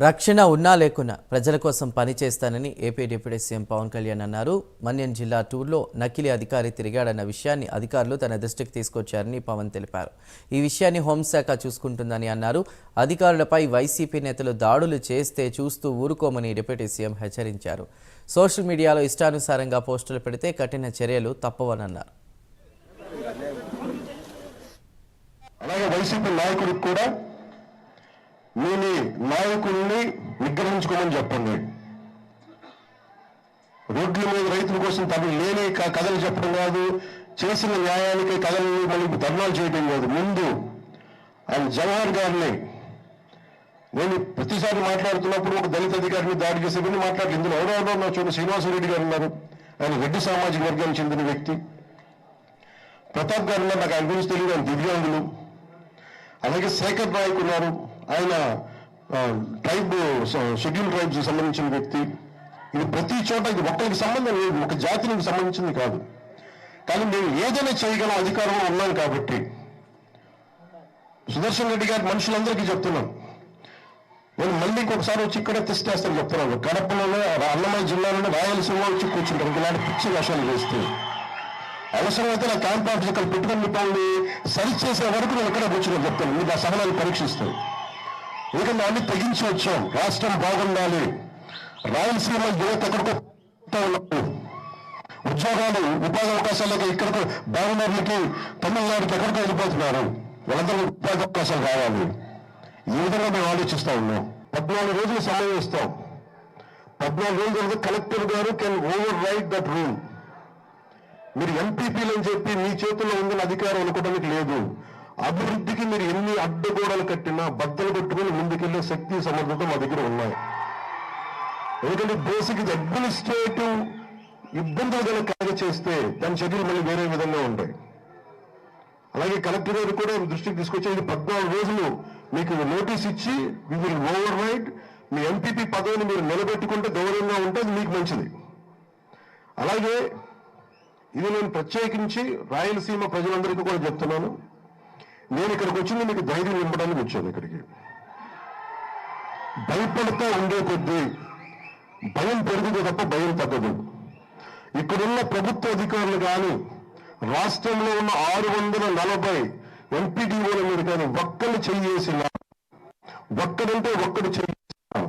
రక్షణ ఉన్నా లేకున్నా ప్రజల కోసం పనిచేస్తానని AP deputy CM Pawan Kalyan అన్నారు. మన్యం జిల్లా టూర్లో నకిలీ అధికారి తిరిగాడన్న విషయాన్ని అధికారులు తన దృష్టికి తీసుకొచ్చారని పవన్ తెలిపారు. ఈ విషయాన్ని హోంశాఖ చూసుకుంటుందని అన్నారు. అధికారులపై వైసీపీ నేతలు దాడులు చేస్తే చూస్తూ ఊరుకోమని డిప్యూటీ సీఎం హెచ్చరించారు. సోషల్ మీడియాలో ఇష్టానుసారంగా పోస్టులు పెడితే కఠిన చర్యలు తప్పవనన్నారు. అలాగే వైసీపీ నాయకుడికి కూడా మీ మీ నాయకుల్ని నిగ్రహించుకోమని చెప్పండి. రోడ్ల మీద రైతుల కోసం తమకు లేని కథలు చెప్పడం కాదు చేసిన న్యాయానికి కథలు మళ్ళీ ధర్నాలు చేయడం కాదు. ముందు ఆయన జవహర్ గారిని నేను ప్రతిసారి మాట్లాడుతున్నప్పుడు ఒక దళిత అధికారిని దాడి చేసే గురించి మాట్లాడలేదు ఇందులో ఎవరెవరో ఉన్నారు చూడండి. శ్రీనివాసరెడ్డి గారు ఉన్నారు. ఆయన రెడ్డి సామాజిక వర్గానికి చెందిన వ్యక్తి. ప్రతాప్ గారు ఉన్నారు. నాకు ఆయన గురించి తెలియదు. ఆయన దివ్యాంగులు. అలాగే శేఖర్ నాయక్ ఉన్నారు. ఆయన ట్రైబ్ షెడ్యూల్ ట్రైబ్స్ సంబంధించిన వ్యక్తి. ఇది ప్రతి చోట ఇది ఒకరికి సంబంధం లేదు ఒక జాతికి సంబంధించింది కాదు. కానీ మేము ఏదైనా చేయగలం అధికారంలో ఉన్నాం కాబట్టి. సుదర్శన్ రెడ్డి గారి మనుషులందరికీ చెప్తున్నాం. నేను మళ్ళీ ఇంకొకసారి వచ్చి ఇక్కడే తెస్తేస్తాను చెప్తున్నాను. కడపలోనే అన్నమయ్య జిల్లాలోనే రాయలసీమ వచ్చి కూర్చుంటారు. ఇలాంటి పిచ్చి వేషాలు వేస్తే. అవసరమైతే నా క్యాంప్ ఆఫీస్ ఇక్కడ పెట్టుకుని మిమ్మల్ని సరి చేసే వరకు నేను ఇక్కడ కూర్చున్నాను చెప్తాను. మీరు ఆ సహనాన్ని పరీక్షిస్తాను ఎందుకంటే అన్ని తెగించి వచ్చాం రాష్ట్రం బాగుండాలి. రాయలసీమ యువత ఎక్కడికో ఉద్యోగాలు ఉపాధి అవకాశాలకు ఇక్కడికి బెంగళూరుకి తమిళనాడుకి ఎక్కడికో వెళ్ళిపోతున్నారు. వాళ్ళందరూ ఉపాధి అవకాశాలు కావాలి ఈ విధంగా మేము ఆలోచిస్తా ఉన్నాం. పద్నాలుగు రోజులు సమయం ఇస్తాం. పద్నాలుగు రోజులు కలెక్టర్ గారు can over right that rule మీరు ఎంపీపీలు అని చెప్పి మీ చేతుల్లో ఉందని అధికారం అనుకోవడానికి లేదు. అభివృద్ధికి మీరు ఎన్ని అడ్డగోడలు కట్టినా బద్దలు కొట్టుకుని ముందుకెళ్ళే శక్తి సమర్థత మా దగ్గర ఉన్నాయి. ఎందుకంటే బేసిక్ ఇది అడ్మినిస్ట్రేటివ్ ఇబ్బందులు కనుక కలగ చేస్తే దాని చర్యలు మళ్ళీ వేరే విధంగా ఉంటాయి. అలాగే కలెక్టర్ గారు కూడా దృష్టికి తీసుకొచ్చి ఇది పద్నాలుగు రోజులు మీకు నోటీస్ ఇచ్చి వి విల్ ఓవర్ రైడ్ మీ ఎంపీపీ పదవిని మీరు నిలబెట్టుకుంటే గౌరవంగా ఉంటే అది మీకు మంచిది. అలాగే ఇది నేను ప్రత్యేకించి రాయలసీమ ప్రజలందరికీ కూడా చెప్తున్నాను. నేను ఇక్కడికి వచ్చింది మీకు ధైర్యం నింపడానికి వచ్చాను ఇక్కడికి. భయపడుతూ ఉండే కొద్దీ భయం పెరుగుతుంది తప్ప భయం తగ్గదు. ఇక్కడున్న ప్రభుత్వ అధికారులు కానీ రాష్ట్రంలో ఉన్న ఆరు వందల నలభై ఎంపీడీఓల మీద కానీ ఒక్కరు చెయ్యేసిన ఒక్కడంటే ఒక్కడు చెయ్యేసిన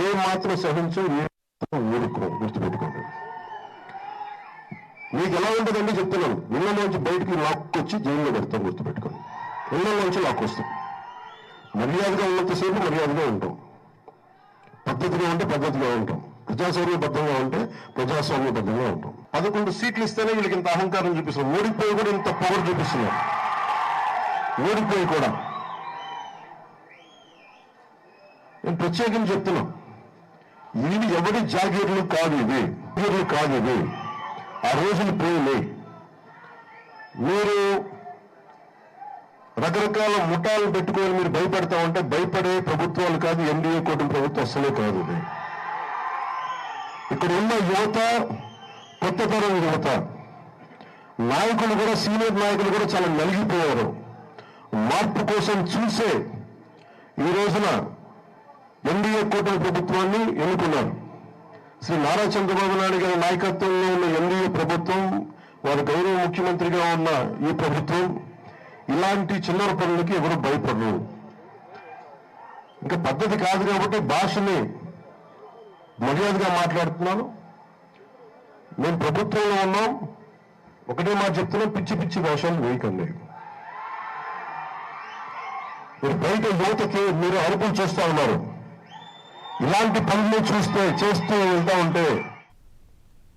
ఏ మాత్రం సహించు ఏ మాత్రం ఊరుకో గుర్తుపెట్టుకోండి. మీకు ఎలా ఉంటుందండి చెప్తున్నాను. ఇళ్ళలోంచి బయటికి లాక్కొచ్చి జైల్లో పెడతాం గుర్తుపెట్టుకోండి ఇళ్ళలోంచి లాక్కొస్తాం. మర్యాదగా ఉన్నంతసేపు మర్యాదగా ఉంటాం. పద్ధతిగా ఉంటే పద్ధతిగా ఉంటాం. ప్రజాస్వామ్యబద్ధంగా ఉంటే ప్రజాస్వామ్యబద్ధంగా ఉంటాం. పదకొండు సీట్లు ఇస్తేనే వీళ్ళకి ఇంత అహంకారం చూపిస్తున్నారు ఓడిపోయి కూడా ఇంత పవర్ చూపిస్తున్నారు ఓడిపోయి కూడా. నేను ప్రత్యేకించి చెప్తున్నాం. ఇవి ఎవరి జాగీర్లు కాదు ఇవి. జాగీర్లు కాదు ఇవి. ఆ రోజులు పోయినాయి. మీరు రకరకాల ముఠాలు పెట్టుకొని మీరు భయపడతా ఉంటే భయపడే ప్రభుత్వాలు కాదు ఎన్డీఏ కూటమి ప్రభుత్వం అసలే కాదు ఇక్కడ ఉన్న యువత కొత్త తరం యువత నాయకులు కూడా సీనియర్ నాయకులు కూడా చాలా నలిగిపోయారు. మార్పు కోసం చూసే ఈ రోజున ఎన్డీఏ కూటమి ప్రభుత్వాన్ని ఎన్నుకున్నారు. శ్రీ నారా చంద్రబాబు నాయుడు గారి నాయకత్వంలో ఉన్న ఎన్డీఏ ప్రభుత్వం వారి గౌరవ ముఖ్యమంత్రిగా ఉన్న ఈ ప్రభుత్వం ఇలాంటి చిల్లర పనులకి ఎవరు భయపడరు. ఇంకా పద్ధతి కాదు కాబట్టి భాషని మర్యాదగా మాట్లాడుతున్నాను. మేము ప్రభుత్వంలో ఉన్నాం. ఒకటే మాట చెప్తున్నాం పిచ్చి పిచ్చి భాషలు వేయకండి. మీరు బయట యువతకి మీరు అరుపులు చేస్తా ఉన్నారు. ఇలాంటి పనులు చూస్తే చేస్తూ వెళ్తూ ఉంటే